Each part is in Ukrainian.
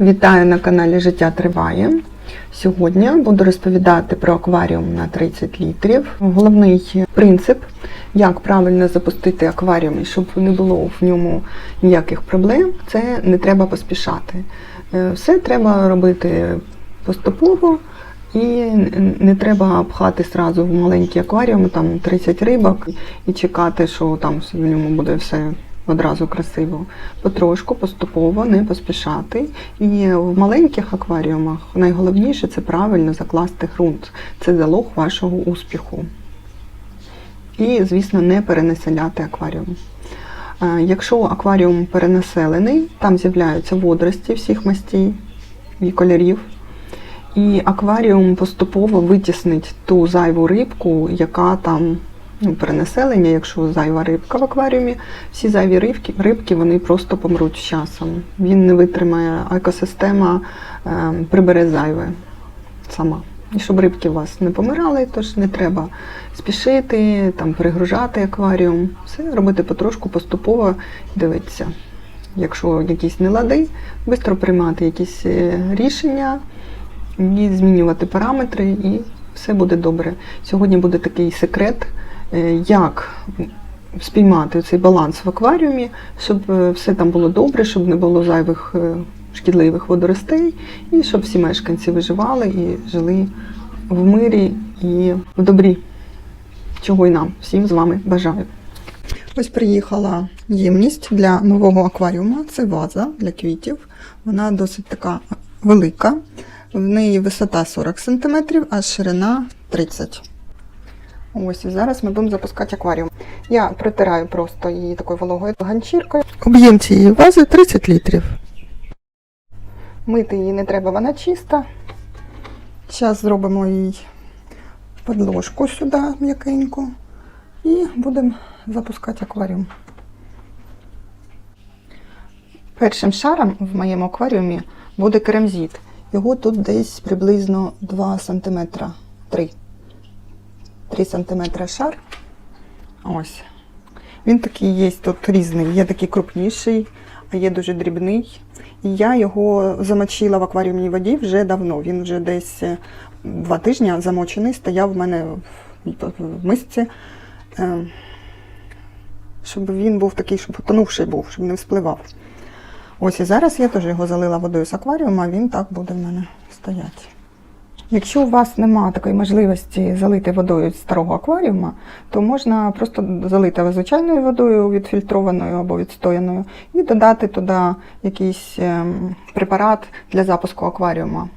Вітаю на каналі Життя Триває. Сьогодні буду розповідати про акваріум на 30 літрів. Головний принцип, як правильно запустити акваріум, і щоб не було в ньому ніяких проблем, це не треба поспішати. Е, Все треба робити поступово. І не треба пхати сразу в маленький акваріум, там 30 рибок, і чекати, що там в ньому буде все одразу красиво. Потрошку, поступово, не поспішати. І в маленьких акваріумах найголовніше це правильно закласти ґрунт. Це залог вашого успіху. І, звісно, не перенаселяти акваріум. Е, Якщо акваріум перенаселений, там з'являються водорості всіх мастей і кольорів. І акваріум поступово витіснить ту зайву рибку, яка там перенаселення, якщо зайва рибка в акваріумі, всі зайві рибки, рибки вони просто помруть з часом. Він не витримає, а екосистема е, прибере зайве сама. І щоб рибки у вас не помирали, тож не треба спішити, там, перегружати акваріум. Все робити потрошку, поступово дивитися. Якщо якісь нелади, швидко приймати якісь е, рішення і змінювати параметри, і все буде добре. Сьогодні буде такий секрет, як спіймати цей баланс в акваріумі, щоб е, все там було добре, щоб не було зайвих е, шкідливих водоростей, і щоб всі мешканці виживали і жили в мирі і в добрі, чого й нам всім з вами бажаю. Ось приїхала ємність для нового акваріума. Це ваза для квітів. Вона досить така велика. В неї висота 40 см, а ширина 30 Ось і зараз ми будемо запускати акваріум. Я притираю просто її такою вологою ганчіркою. Об'єм цієї вази 30 літрів. Мити її не треба, вона чиста. Зараз зробимо їй подложку сюди м'якеньку. І будемо запускати акваріум. Першим шаром в моєму акваріумі буде керамзит. Його тут десь приблизно 2 см. 3. 3 см шар. Ось. Він такий є тут різний. Є такий крупніший, а є дуже дрібний. І я його замочила в акваріумній воді вже давно. Він вже десь е, два тижні замочений, стояв в мене в- мисці. Е, Щоб він був такий, щоб потонувший був, щоб не вспливав. Ось і зараз я теж його залила водою з акваріума, він так буде в мене стояти. Якщо у вас немає такої можливості залити водою з старого акваріума, то можна просто залити звичайною водою відфільтрованою або відстояною і додати туди якийсь ем, препарат для запуску акваріума.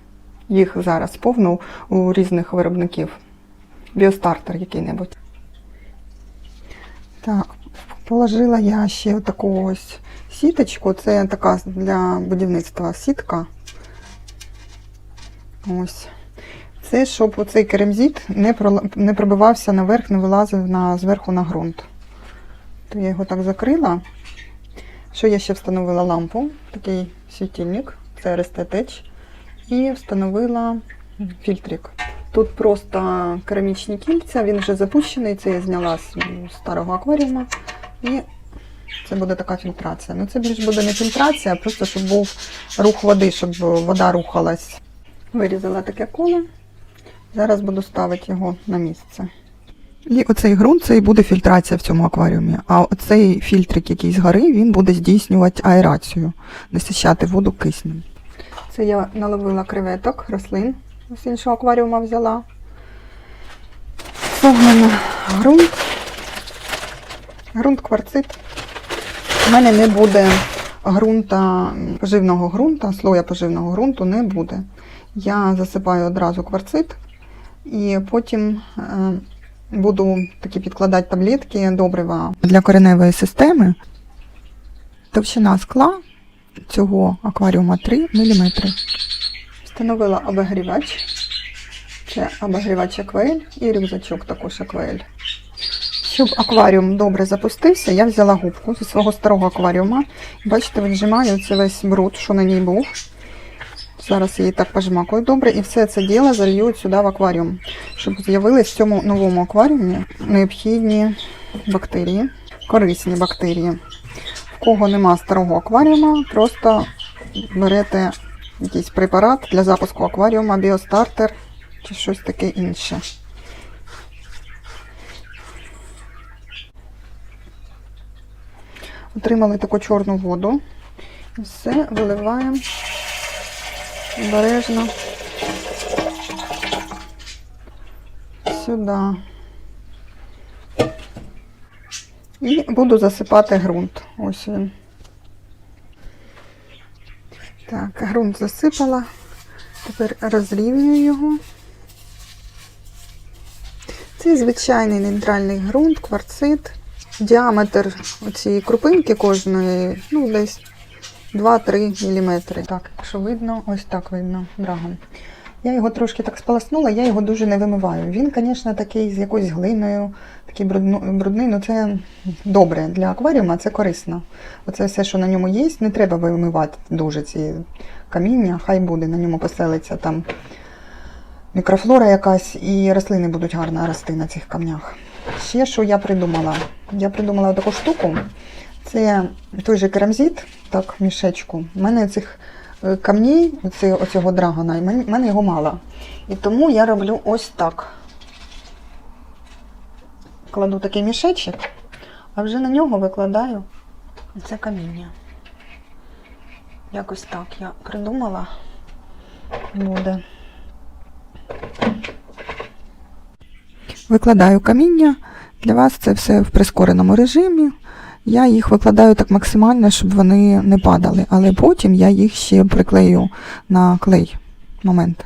Їх зараз повно у різних виробників. Біостартер який-небудь. Так, положила я ще таку ось сіточку. Це така для будівництва сітка. Ось. Це щоб оцей керамзит не, не пробивався наверх, не вилазив на, зверху на ґрунт. То я його так закрила. Що я ще встановила лампу, такий світильник, це RST і встановила фільтрик. Тут просто керамічні кільця, він вже запущений, це я зняла з старого акваріума. І це буде така фільтрація. Ну це більш буде не фільтрація, а просто щоб був рух води, щоб вода рухалась. Вирізала таке коло. Зараз буду ставити його на місце. І оцей ґрунт це і буде фільтрація в цьому акваріумі. А оцей фільтрик, який згори, він буде здійснювати аерацію, насищати воду киснем. Це я наловила креветок, рослин з іншого акваріума взяла. Це в мене ґрунт. Ґрунт кварцит. У мене не буде ґрунта, поживного ґрунта, слоя поживного ґрунту не буде. Я засипаю одразу кварцит і потім е, буду такі підкладати таблетки добрива для кореневої системи. Товщина скла цього акваріума 3 мм. Встановила обігрівач. Це обігрівач аквель і рюкзачок також аквель. Щоб акваріум добре запустився, я взяла губку зі свого старого акваріума. Бачите, віджимаю це весь бруд, що на ній був. Зараз її так пожмакую добре, і все це діло залью сюди в акваріум, щоб з'явились в цьому новому акваріумі необхідні бактерії, корисні бактерії. В кого нема старого акваріума, просто берете якийсь препарат для запуску акваріума, біостартер чи щось таке інше. Отримали таку чорну воду. Все виливаємо обережно сюди. І буду засипати ґрунт. Ось він. Так, ґрунт засипала. Тепер розрівнюю його. Це звичайний нейтральний ґрунт, кварцит. Діаметр цієї крупинки кожної, ну, десь 2-3 мм. Так, якщо видно, ось так видно драгон. Я його трошки так сполоснула, я його дуже не вимиваю. Він, звісно, такий з якоюсь глиною, такий брудний, ну це добре для акваріума, це корисно. Оце все, що на ньому є, не треба вимивати дуже ці каміння, хай буде, на ньому поселиться там мікрофлора якась, і рослини будуть гарно рости на цих камнях. Ще що я придумала? Я придумала таку штуку. Це той же керамзит, так, в мішечку. У мене цих е, камней, оці- оцього драгона, в мене його мало. І тому я роблю ось так. Кладу такий мішечок, а вже на нього викладаю це каміння. Якось так я придумала. Буде. Викладаю каміння. Для вас це все в прискореному режимі. Я їх викладаю так максимально, щоб вони не падали, але потім я їх ще приклею на клей. Момент.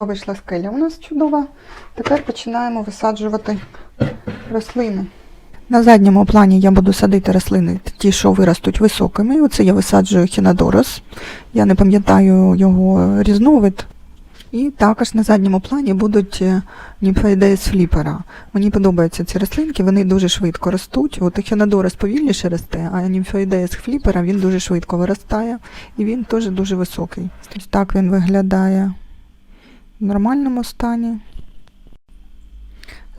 Вийшла скеля у нас чудова. Тепер починаємо висаджувати рослини. На задньому плані я буду садити рослини, ті, що виростуть високими. Оце я висаджую хінодорос. Я не пам'ятаю його різновид. І також на задньому плані будуть німфоїдеї з фліпера. Мені подобаються ці рослинки, вони дуже швидко ростуть. От ехінодорос повільніше росте, а німфоїдея з фліпера він дуже швидко виростає і він теж дуже високий. Ось так він виглядає в нормальному стані.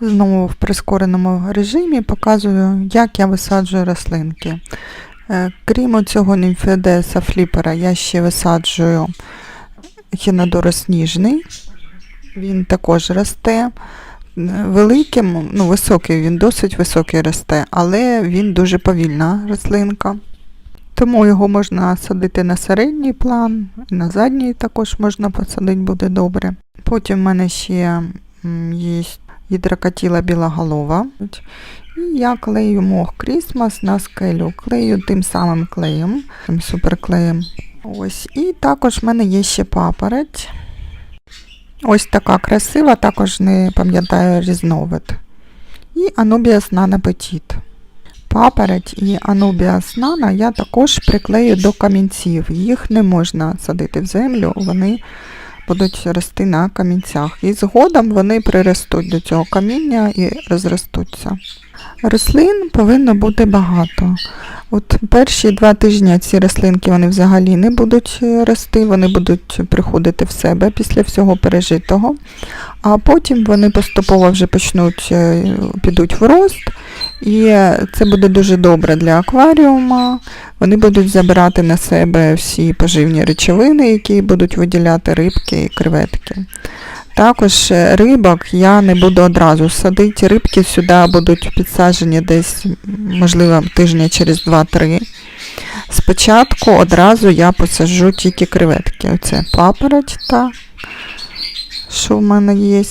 Знову в прискореному режимі показую, як я висаджую рослинки. Е, Крім цього німфеодеса фліпера, я ще висаджую хінодорос сніжний. Він також росте. Великим, ну, високий, він досить високий росте, але він дуже повільна рослинка. Тому його можна садити на середній план, на задній також можна посадити, буде добре. Потім в мене ще є гідрокатіла білоголова. І я клею мох Крісмас на скелю. Клею тим самим клеєм, тим суперклеєм. Ось. І також в мене є ще папороть. Ось така красива, також не пам'ятаю різновид. І Анубіас Nana Petit. Папороть і Анубіас Nana я також приклею до камінців. Їх не можна садити в землю, вони будуть рости на камінцях. І згодом вони приростуть до цього каміння і розростуться. Рослин повинно бути багато. От перші два тижні ці рослинки вони взагалі не будуть е, рости, вони будуть приходити в себе після всього пережитого, а потім вони поступово вже почнуть е, підуть в рост, і е, це буде дуже добре для акваріума. Вони будуть забирати на себе всі поживні речовини, які будуть виділяти рибки і креветки. Також е, рибок я не буду одразу садити. Рибки сюди будуть підсаджені десь, можливо, тижня через 2-3. Спочатку одразу я посаджу тільки креветки. Оце папороть та що в мене є.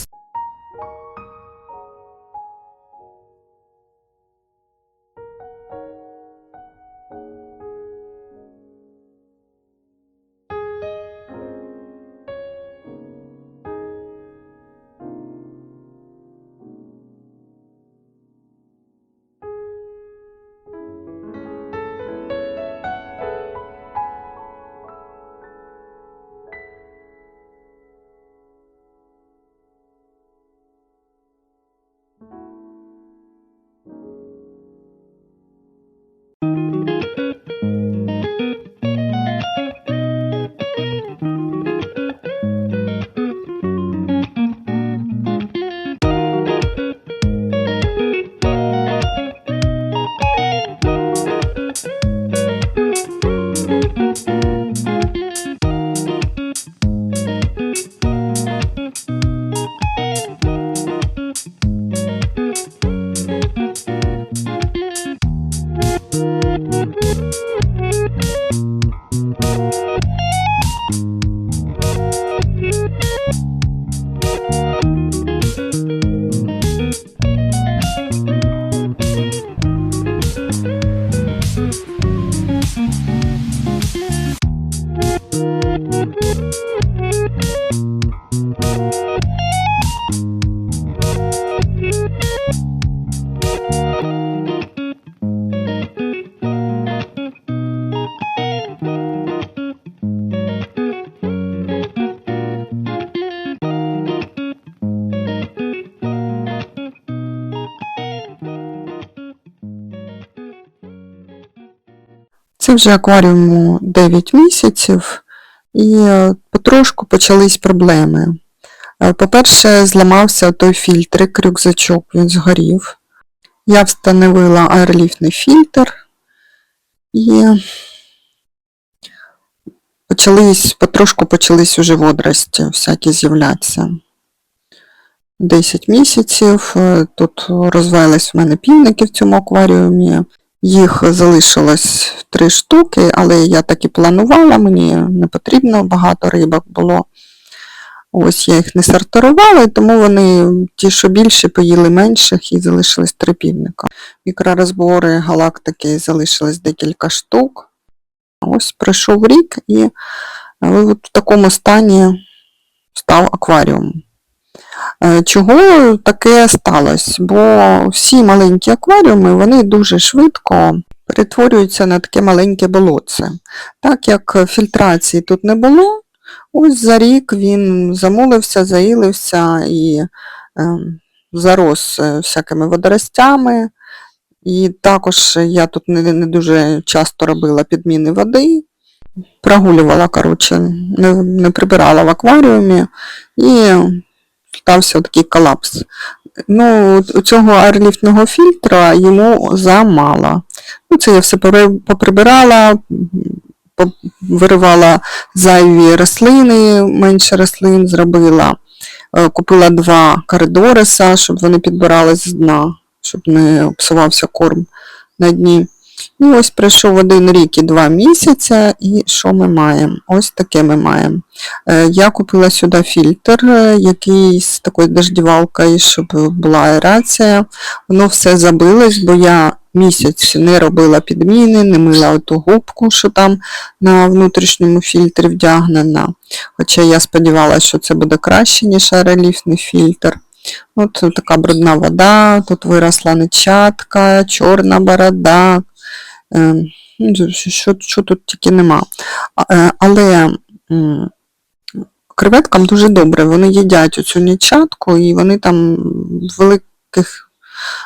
Це вже акваріуму 9 місяців, і е, потрошку почались проблеми. Е, По-перше, зламався той фільтрик, рюкзачок, він згорів. Я встановила аерліфтний фільтр і почались, потрошку почались уже водорості всякі з'являтися. 10 місяців. е, Тут розвелись в мене півники в цьому акваріумі. Їх залишилось три штуки, але я так і планувала, мені не потрібно, багато рибок було. Ось я їх не сортувала, тому вони ті, що більше, поїли менших і залишилось три півника. Мікророзбори галактики залишилось декілька штук. Ось пройшов рік і е, в такому стані став акваріум. Е, Чого таке сталося? Бо всі маленькі акваріуми вони дуже швидко перетворюються на таке маленьке болотце. Так як фільтрації тут не було, ось за рік він замулився, заїлився і е, зарос е, всякими водоростями. І також я тут не, не дуже часто робила підміни води, прогулювала, коротше, не, не прибирала в акваріумі і стався такий колапс. Ну, цього аерліфтного фільтра йому замало. Ну, це я все поприбирала, виривала зайві рослини, менше рослин зробила. Е, Купила два коридориса, щоб вони підбирались з дна, щоб не псувався корм на дні. І ось пройшов один рік і два місяці, і що ми маємо? Ось таке ми маємо. Е, Я купила сюди фільтр, е, який з такою дождівалкою, щоб була аерація. Воно все забилось, бо я місяць не робила підміни, не мила ту губку, що там на внутрішньому фільтрі вдягнена. Хоча я сподівалася, що це буде краще, ніж аероліфтний фільтр. От така брудна вода, тут виросла нечатка, чорна борода. Е, ну, Що, що тут тільки нема. Е, Але креветкам дуже добре. Вони їдять оцю нечатку і вони там в великих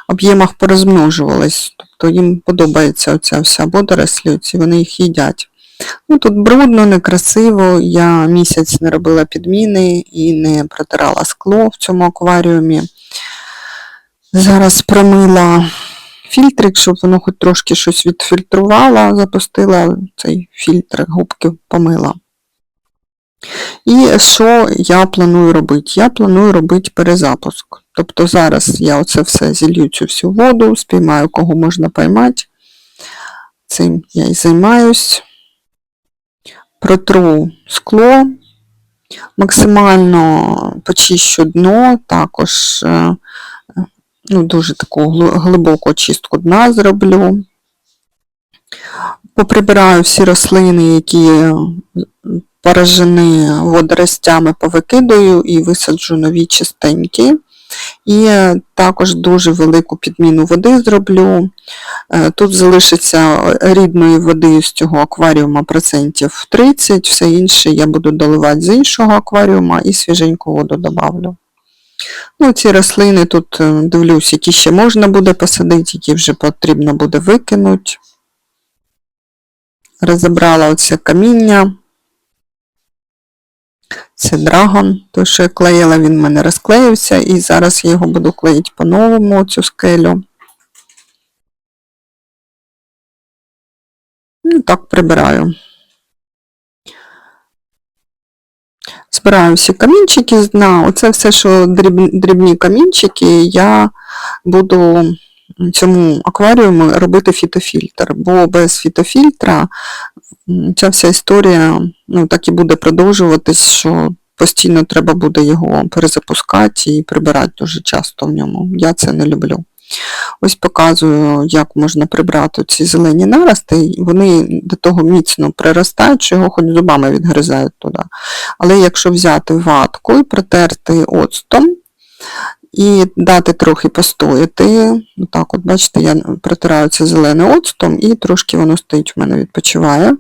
об'ємах порозмножувались. Тобто їм подобається оця вся водорослі, ці вони їх їдять. Ну, тут брудно, некрасиво. Я місяць не робила підміни і не протирала скло в цьому акваріумі. Зараз промила фільтрик, щоб воно хоч трошки щось відфільтрувало, запустила цей фільтр, губки помила. І що я планую робити? Я планую робити перезапуск. Тобто зараз я оце все зілью цю всю воду, спіймаю, кого можна поймати. Цим я і займаюсь. Протру скло, максимально почищу дно, також е, ну, дуже таку глибоку очистку дна зроблю. Поприбираю всі рослини, які е, поражені водоростями, повикидаю і висаджу нові чистенькі. І е, також дуже велику підміну води зроблю. Е, Тут залишиться рідної води з цього акваріума процентів 30, все інше я буду доливати з іншого акваріума і свіженьку воду добавлю. Ну, ці рослини тут е, дивлюсь, які ще можна буде посадити, які вже потрібно буде викинути. Розібрала оце каміння. Це драгон, той, що я клеїла, він в мене розклеївся, і зараз я його буду клеїти по-новому, цю скелю. Ну, так прибираю. Збираю всі камінчики з. Оце все, що дріб- дрібні камінчики, я буду цьому акваріуму робити фітофільтр, бо без фітофільтра ця вся історія ну, так і буде продовжуватись, що постійно треба буде його перезапускати і прибирати дуже часто в ньому. Я це не люблю. Ось показую, як можна прибрати ці зелені нарости. Вони до того міцно приростають, що його хоч зубами відгризають туди. Але якщо взяти ватку і протерти оцтом, і дати трохи постояти. Так, от бачите, я протираю це зеленим оцтом і трошки воно стоїть в мене відпочиває.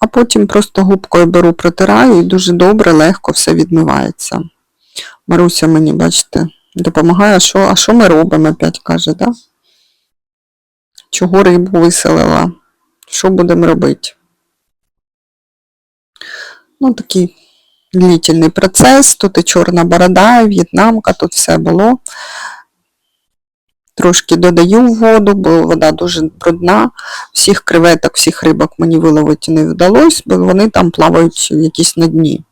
А потім просто губкою беру, протираю і дуже добре, легко все відмивається. Маруся мені, бачите, допомагає, а що, а що ми робимо, опять каже, да? Чого рибу виселила? Що будемо робити? Ну, такий длительний процес. Тут і чорна борода, і в'єтнамка, тут все було. Трошки додаю воду, бо вода дуже брудна. Всіх креветок, всіх рибок мені виловити не вдалося, бо вони там плавають якісь на дні.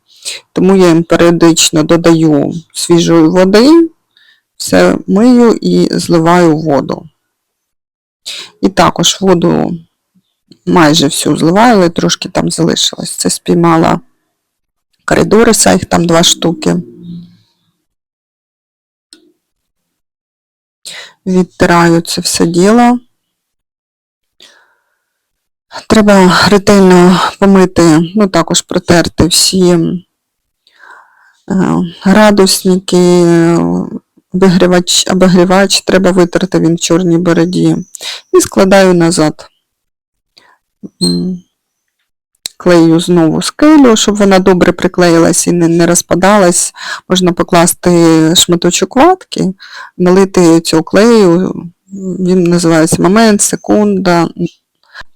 Тому я їм періодично додаю свіжої води, все мию і зливаю воду. І також воду майже всю зливаю, але трошки там залишилось. Це спіймала коридориса, їх там два штуки. Відтираю це все діло. Треба ретельно помити, ну також протерти всі е, градусники, обігрівач, обігрівач треба витерти він в чорній бороді. І складаю назад. Клею знову скелю, щоб вона добре приклеїлась і не, не розпадалась. Можна покласти шматочок ватки, налити цього клею. Він називається момент, секунда.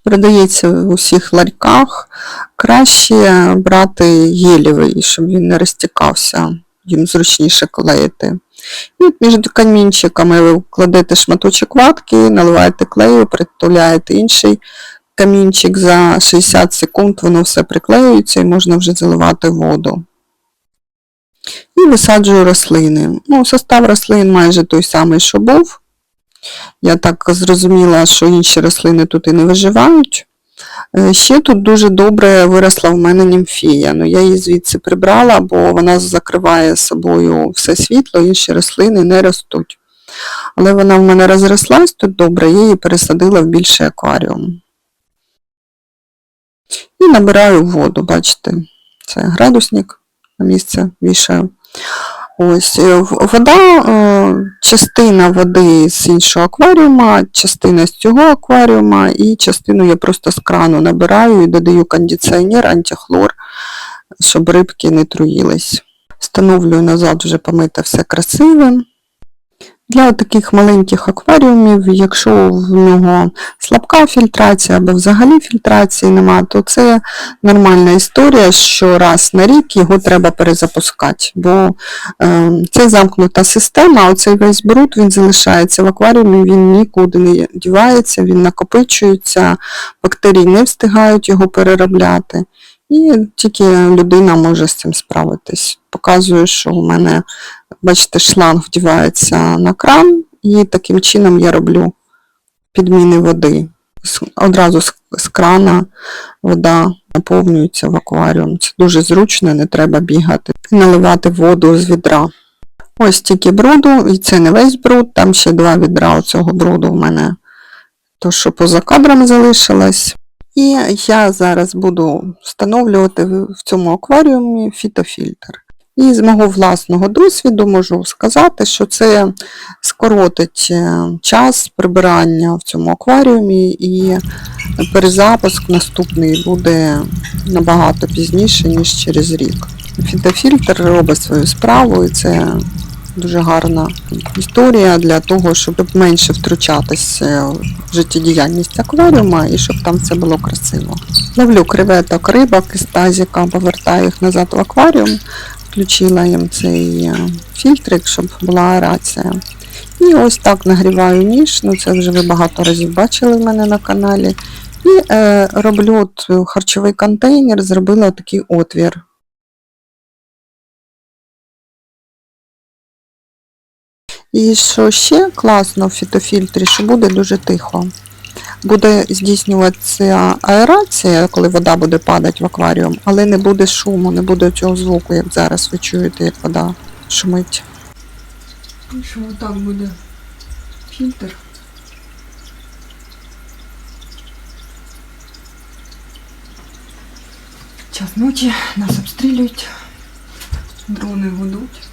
Продається в усіх ларьках. Краще брати гелєвий, щоб він не розтікався, їм зручніше клеїти. І от між камінчиками ви кладете шматочок ватки, наливаєте клею, притуляєте інший камінчик за 60 секунд, воно все приклеюється і можна вже заливати воду. І висаджую рослини. Ну, состав рослин майже той самий, що був. Я так зрозуміла, що інші рослини тут і не виживають. Е, Ще тут дуже добре виросла в мене німфія. Ну, я її звідси прибрала, бо вона закриває собою все світло, інші рослини не ростуть. Але вона в мене розрослась тут добре, я її пересадила в більший акваріум. І набираю воду, бачите, це градусник на місце вішаю. Ось е, вода, е, частина води з іншого акваріума, частина з цього акваріума, і частину я просто з крану набираю і додаю кондиціонер, антихлор, щоб рибки не труїлись. Встановлюю назад вже помите все красиве. Для таких маленьких акваріумів, якщо в нього слабка фільтрація або взагалі фільтрації нема, то це нормальна історія, що раз на рік його треба перезапускати. Бо е, це замкнута система, оцей весь бруд він залишається в акваріумі, він нікуди не дівається, він накопичується, бактерії не встигають його переробляти. І тільки людина може з цим справитись. Показую, що у мене, бачите, шланг вдівається на кран, і таким чином я роблю підміни води. Одразу з, крана вода наповнюється в акваріум. Це дуже зручно, не треба бігати і наливати воду з відра. Ось тільки бруду, і це не весь бруд, там ще два відра цього бруду в мене. То, що поза кадром залишилось. І я зараз буду встановлювати в цьому акваріумі фітофільтр. І з мого власного досвіду можу сказати, що це скоротить е, час прибирання в цьому акваріумі, і перезапуск наступний буде набагато пізніше, ніж через рік. Фітофільтр робить свою справу, і це дуже гарна історія для того, щоб менше втручатися в життєдіяльність акваріума і щоб там все було красиво. Ловлю креветок, рибок із тазіка, повертаю їх назад в акваріум, включила їм цей е, фільтрик, щоб була аерація. І ось так нагріваю ніж, ну це вже ви багато разів бачили в мене на каналі. І е, роблю от е, харчовий контейнер, зробила такий отвір. І що ще класно в фітофільтрі, що буде дуже тихо. Буде здійснюватися аерація, коли вода буде падати в акваріум, але не буде шуму, не буде цього звуку, як зараз ви чуєте, як вода шумить. Що так буде фільтр. Час ночі нас обстрілюють, дрони гудуть.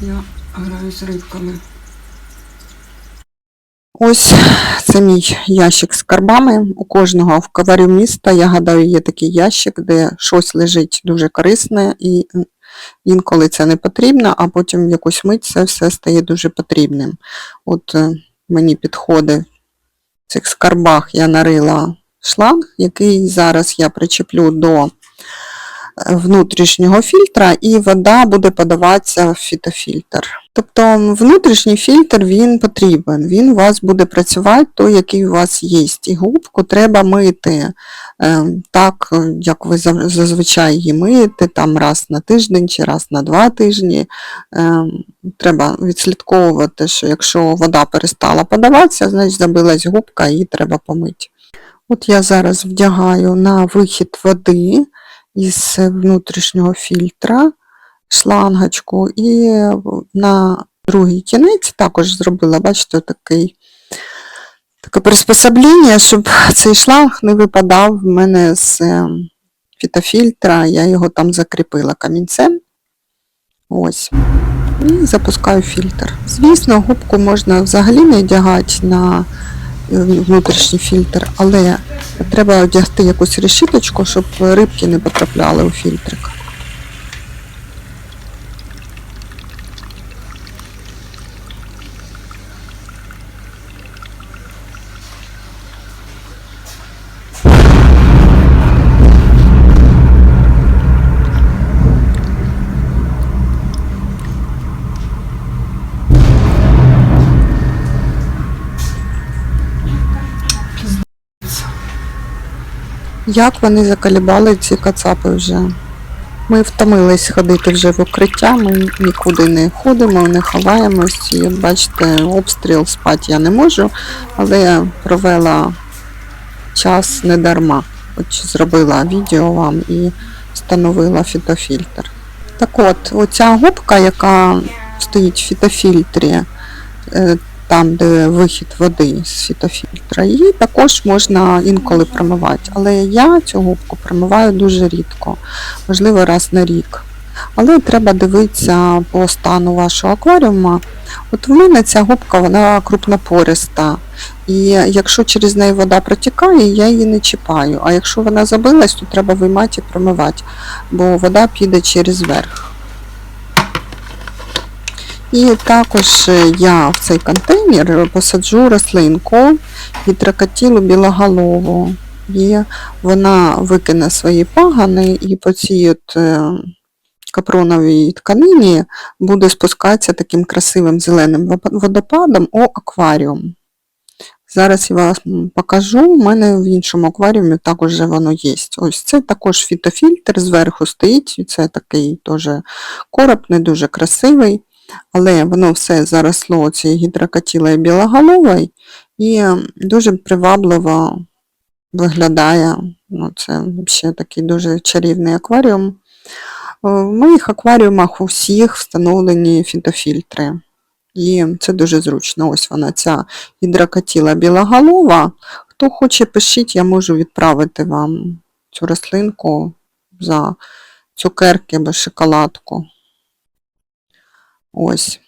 Я граю з рибками. Ось це мій ящик з карбами. У кожного в каварі міста, я гадаю, є такий ящик, де щось лежить дуже корисне, і інколи це не потрібно, а потім в якусь мить це все стає дуже потрібним. От е, мені підходить в цих скарбах я нарила шланг, який зараз я причеплю до внутрішнього фільтра, і вода буде подаватися в фітофільтр. Тобто внутрішній фільтр він потрібен, він у вас буде працювати той, який у вас є. І губку треба мити е, так, як ви зазвичай її миєте, там раз на тиждень чи раз на два тижні. Е, Треба відслідковувати, що якщо вода перестала подаватися, значить забилась губка, її треба помити. От я зараз вдягаю на вихід води із внутрішнього фільтра шлангочку і на другий кінець також зробила, бачите, такий, таке приспособлення, щоб цей шланг не випадав в мене з е, фітофільтра, я його там закріпила камінцем. Ось. І запускаю фільтр. Звісно, губку можна взагалі не одягати на внутрішній фільтр, але треба одягти якусь решіточку, щоб рибки не потрапляли у фільтрик. Як вони закалібали ці кацапи вже? Ми втомились ходити вже в укриття, ми нікуди не ходимо, не ховаємось. І, бачите, обстріл спати я не можу, але я провела час не дарма. От зробила відео вам і встановила фітофільтр. Так от, оця губка, яка стоїть в фітофільтрі, е, там, де вихід води з фітофільтра, її також можна інколи промивати. Але я цю губку промиваю дуже рідко, можливо, раз на рік. Але треба дивитися по стану вашого акваріума. От в мене ця губка вона крупнопориста. І якщо через неї вода протікає, я її не чіпаю. А якщо вона забилась, то треба виймати і промивати, бо вода піде через верх. І також е, я в цей контейнер посаджу рослинку гідрокатілу білоголову. І вона викине свої пагани і по цій от е, капроновій тканині буде спускатися таким красивим зеленим водопадом у акваріум. Зараз я вам покажу, у мене в іншому акваріумі також воно є. Ось це також фітофільтр зверху стоїть, це такий теж короб, не дуже красивий, але воно все заросло цією гідрокатілою білоголовою і дуже привабливо виглядає. Ну, це взагалі такий дуже чарівний акваріум. Е, В моїх акваріумах у всіх встановлені фітофільтри. І це дуже зручно. Ось вона, ця гідрокатіла білоголова. Хто хоче, пишіть, я можу відправити вам цю рослинку за цукерки або шоколадку. Ось.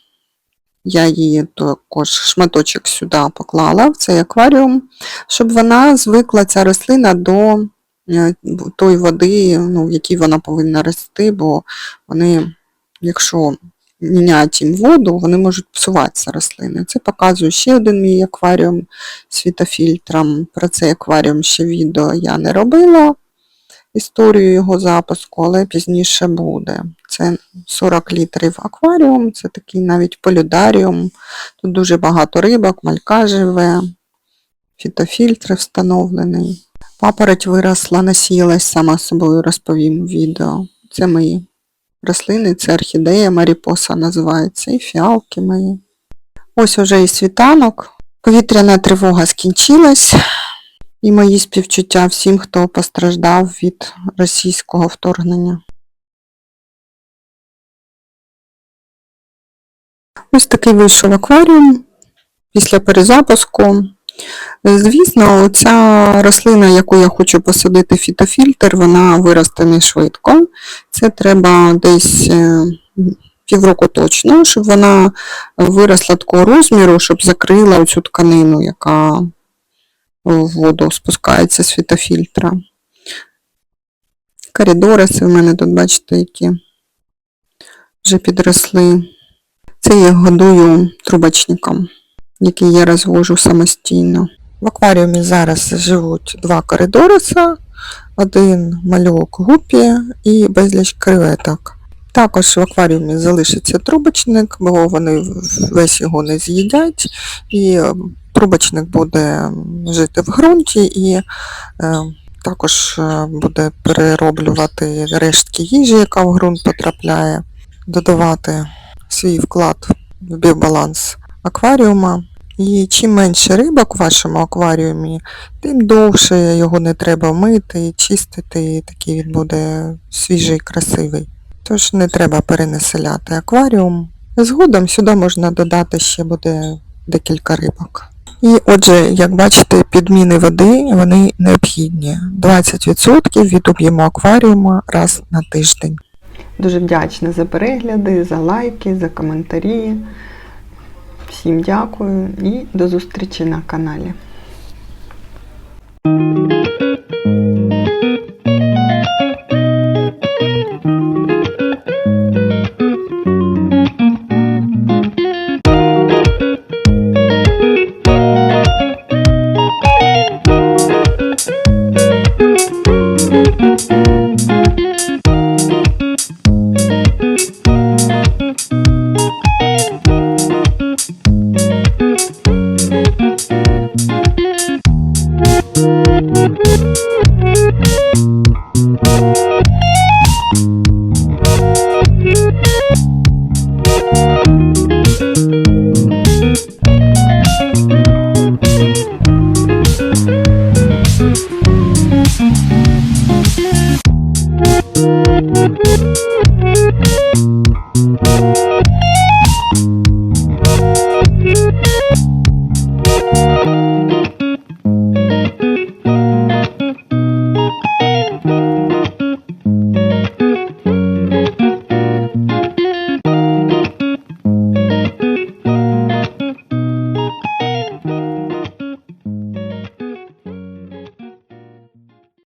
Я її також шматочок сюди поклала в цей акваріум, щоб вона звикла, ця рослина, до е, тої води, ну, в якій вона повинна рости, бо вони, якщо міняти їм воду, вони можуть псуватися рослини. Це показує ще один мій акваріум з фітофільтром. Про цей акваріум ще відео я не робила історію його запуску, але пізніше буде. Це 40 літрів акваріум, це такий навіть полюдаріум. Тут дуже багато рибок, малька живе, фітофільтр встановлений. Папороть виросла, насіялась сама собою, розповім відео. Це мої рослини, це орхідея Маріпоса називається, і фіалки мої. Ось уже і світанок. Повітряна тривога скінчилась. І мої співчуття всім, хто постраждав від російського вторгнення. Ось такий вийшов акваріум після перезапуску. Звісно, ця рослина, яку я хочу посадити фітофільтр, вона виросте не швидко. Це треба десь е, півроку точно, щоб вона виросла такого розміру, щоб закрила цю тканину, яка в воду спускається з фітофільтра. Коридориси в мене тут, бачите, які вже підросли. Це я годую трубочником, який я розвожу самостійно. В акваріумі зараз живуть два коридориса, один мальок гупі і безліч креветок. Також в акваріумі залишиться трубочник, бо вони весь його не з'їдять, і трубочник буде жити в ґрунті і е, також е, буде перероблювати рештки їжі, яка в ґрунт потрапляє, додавати свій вклад в біобаланс акваріума. І чим менше рибок в вашому акваріумі, тим довше його не треба мити, чистити, і такий він буде свіжий, красивий. Тож не треба перенаселяти акваріум. Згодом сюди можна додати ще буде декілька рибок. І отже, як бачите, підміни води вони необхідні. 20% від об'єму акваріуму раз на тиждень. Дуже вдячна за перегляди, за лайки, за коментарі. Всім дякую і до зустрічі на каналі.